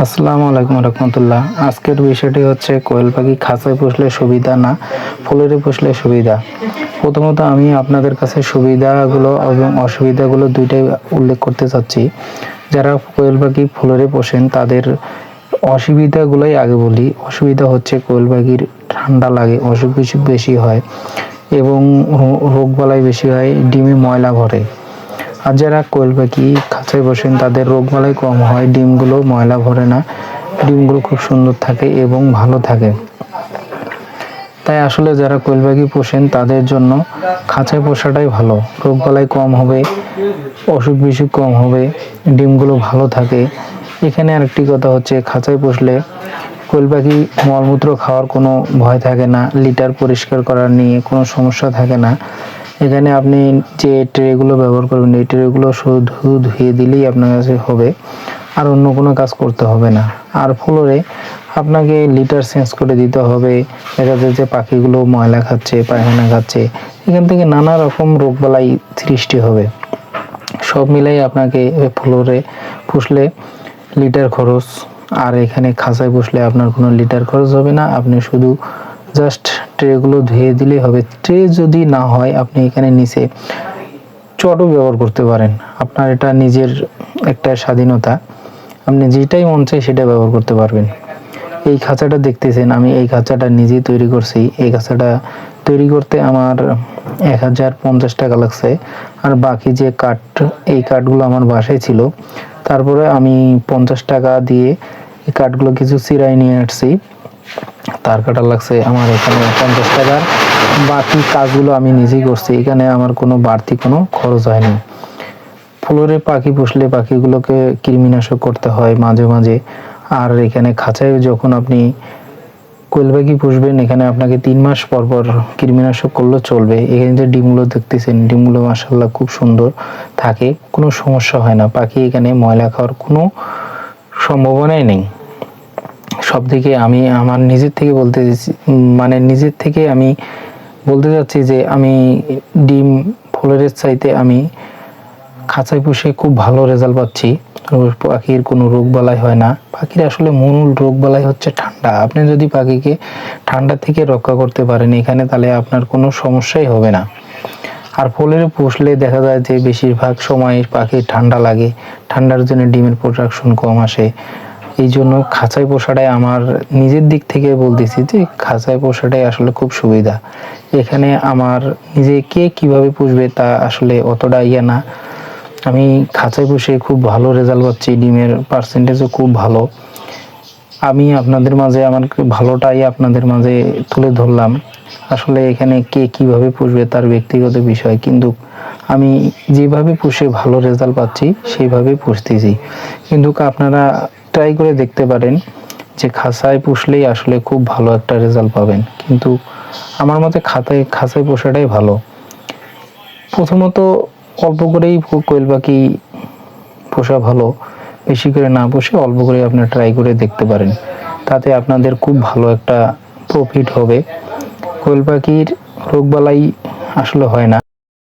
আসসালামু আলাইকুম রহমতুল্লাহ। আজকের বিষয়টি হচ্ছে, কোয়েল পাখি খাঁচায় পুষলে সুবিধা না ফুলেরে পুষলে সুবিধা? প্রথমত আমি আপনাদের কাছে সুবিধাগুলো এবং অসুবিধাগুলো দুইটাই উল্লেখ করতে চাচ্ছি। যারা কোয়েল পাখি ফুলেরে পোষেন, তাদের অসুবিধাগুলোই আগে বলি। অসুবিধা হচ্ছে কোয়েল পাখির ঠান্ডা লাগে, অসুখ বিসুখ বেশি হয় এবং রোগ বালাই বেশি হয়, ডিমে ময়লা ভরে। আর যারা কোয়েল পাখি খাঁচায় বসেন? তাদের রোগবালাই কম হয়, ডিমগুলো ময়লা ভরে না। ডিমগুলো খুব সুন্দর থাকে এবং ভালো থাকে। তাই আসলে যারা কোয়েল পাখি পোষেন, তাদের জন্য খাঁচায় পোষাটাই ভালো। রোগবালাই কম হবে, অসুখ বিসুখ কম হবে, ডিমগুলো ভালো থাকে। এখানে আরেকটি কথা হচ্ছে, খাঁচায় পুষলে কোয়েল পাখি মলমূত্র খাওয়ার কোনো ভয় থাকে না, লিটার পরিষ্কার করার নিয়ে কোনো সমস্যা থাকে না। এখানে আপনি যে ট্রেগুলো ব্যবহার করবেন, এই ট্রেগুলো শুধু ধুয়ে দিলেই আপনার কাছে হবে। আর অন্য কোনো কাজ করতে হবে না। আর ফ্লোরে আপনাকে লিটার চেঞ্জ করে দিতে হবে। দেখা যায় যে পাখিগুলো ময়লা খাচ্ছে, পায়খানা খাচ্ছে। এখান থেকে নানা রকম রোগবালাই সৃষ্টি হবে। সব মিলাই আপনাকে ফ্লোরে পুষলে লিটার খরচ। আর এখানে খাঁচায় বসলে আপনার কোনো লিটার খরচ হবে না। আপনি শুধু জাস্ট ট্রেগুলো ধুয়ে দিলেই হবে। ট্রে যদি না হয়, আপনি এখানে নিচে চটও ব্যবহার করতে পারেন। আপনার এটা নিজের একটা স্বাধীনতা। আপনি যেটাই মন চাই সেটা ব্যবহার করতে পারবেন। এই খাঁচাটা দেখতেছেন, আমি এই খাঁচাটা নিজেই তৈরি করছি। এই খাঁচাটা তৈরি করতে আমার এক হাজার পঞ্চাশ টাকা লাগছে। আর বাকি যে কাঠ, এই কাঠগুলো আমার বাসায় ছিল, তারপরে আমি পঞ্চাশ টাকা দিয়ে এই কাঠগুলো কিছু চিরাই নিয়ে আসছি। তার কাটা লাগছে আমার এখানে পঞ্চাশ টাকার বাকি কাজগুলো আমি নিজেই করছি। এখানে আমার কোনো বাড়তি কোনো খরচ হয়নি। ফ্লোরে পাখি পুষলে পাখিগুলোকে কৃমিনাশক করতে হয় মাঝে মাঝে। আর এখানে খাঁচায় যখন আপনি কোয়েল পাখি পুষবেন, এখানে আপনাকে তিন মাস পর পর কৃমিনাশক করলেও চলবে। এখানে যে ডিমগুলো দেখতেছেন, ডিমগুলো মাসাল্লাহ খুব সুন্দর থাকে। কোনো সমস্যা হয় না। পাখি এখানে ময়লা খাওয়ার কোনো সম্ভাবনাই নেই। সব থেকে আমি আমার নিজের থেকে বলতে মানে নিজের থেকে আমি বলতে চাচ্ছি যে আমি ডিম ফ্লোরের চাইতে আমি খাঁচায় পুষে খুব ভালো রেজাল্ট পাচ্ছি। পাখির কোনো রোগ বালাই হয় না। পাখির আসলে মূল রোগ বালাই হচ্ছে ঠান্ডা। আপনি যদি পাখিকে ঠান্ডা থেকে রক্ষা করতে পারেন, এখানে তাহলে আপনার কোনো সমস্যাই হবে না। আর ফলের পুষলে দেখা যায় যে বেশিরভাগ সময় পাখির ঠান্ডা লাগে। ঠান্ডার জন্য ডিমের প্রোডাকশন কম আসে। এই জন্য খাঁচায় পোষাটাই আমার নিজের দিক থেকে বলতেছি যে খাঁচায় পোষাটাই আসলে খুব সুবিধা। এখানে আমার নিজে কে কীভাবে পুষবে তা আসলে অতটা ইয়ে না। আমি খাঁচায় পুষে খুব ভালো রেজাল্ট পাচ্ছি, ডিমের পার্সেন্টেজও খুব ভালো। আমি আপনাদের মাঝে আমার ভালোটাই আপনাদের মাঝে তুলে ধরলাম। আসলে এখানে কে কীভাবে পুষবে তার ব্যক্তিগত বিষয়, কিন্তু আমি যেভাবে পুষে ভালো রেজাল্ট পাচ্ছি সেইভাবে পুষতেছি। কিন্তু আপনারা ট্রাই করে দেখতে পারেন যে খাসায় পুষলেই আসলে খুব ভালো একটা রেজাল্ট পাবেন। কিন্তু আমার মতে খাতায় খাসায় পোষাটাই ভালো। প্রথমত অল্প করেই কোয়েল পাখি পোষা ভালো। বেশি করে না পোষে অল্প করে আপনি ট্রাই করে দেখতে পারেন। তাতে আপনাদের খুব ভালো একটা প্রফিট হবে। কোয়েল পাখির রোগবালাই আসলে হয় না।